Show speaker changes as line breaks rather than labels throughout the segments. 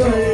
잠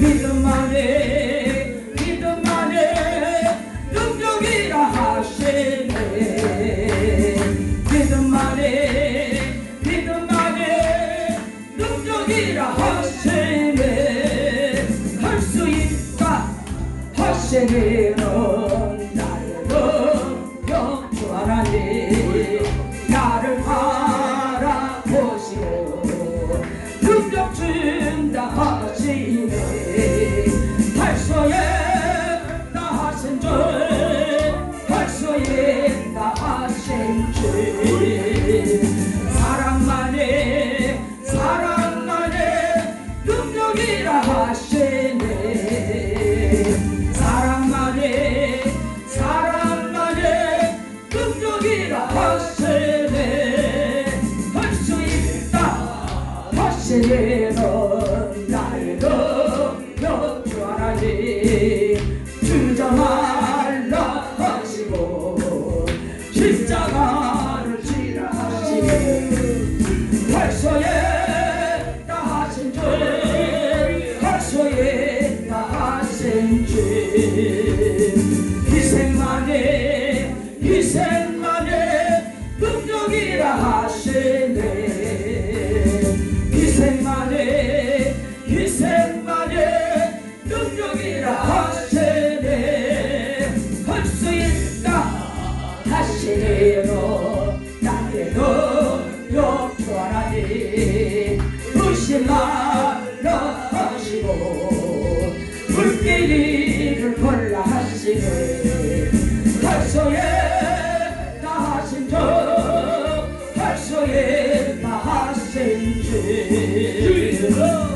bir mane see. 你们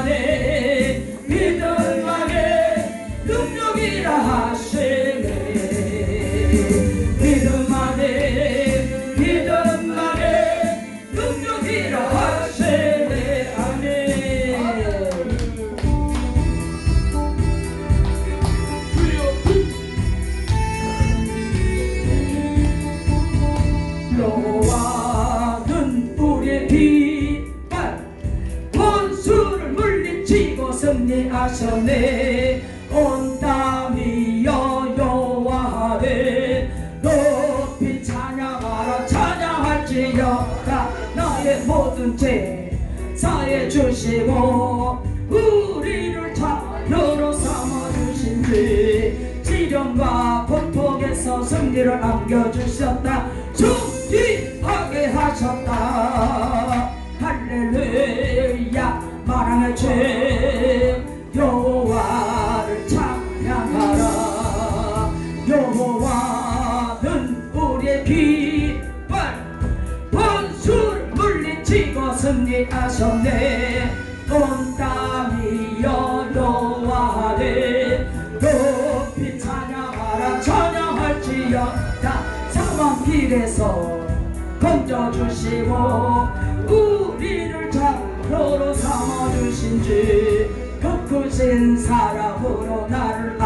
Hallelujah. 승리하셨네. 온 땅이 여여와를 높이 찬양하라. 찬양할지어다 나의 모든 죄 사해 주시고 우리를 자녀로 삼아주신 주 그 지령과 고통에서 승리를 안겨주셨다. 누구신지 덮으신 사랑으로 나를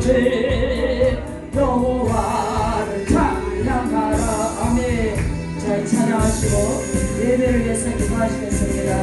주의 여호와를 찬양하라. 아멘. 잘 찬양하시고 예배를 위해서 기도하시겠습니다.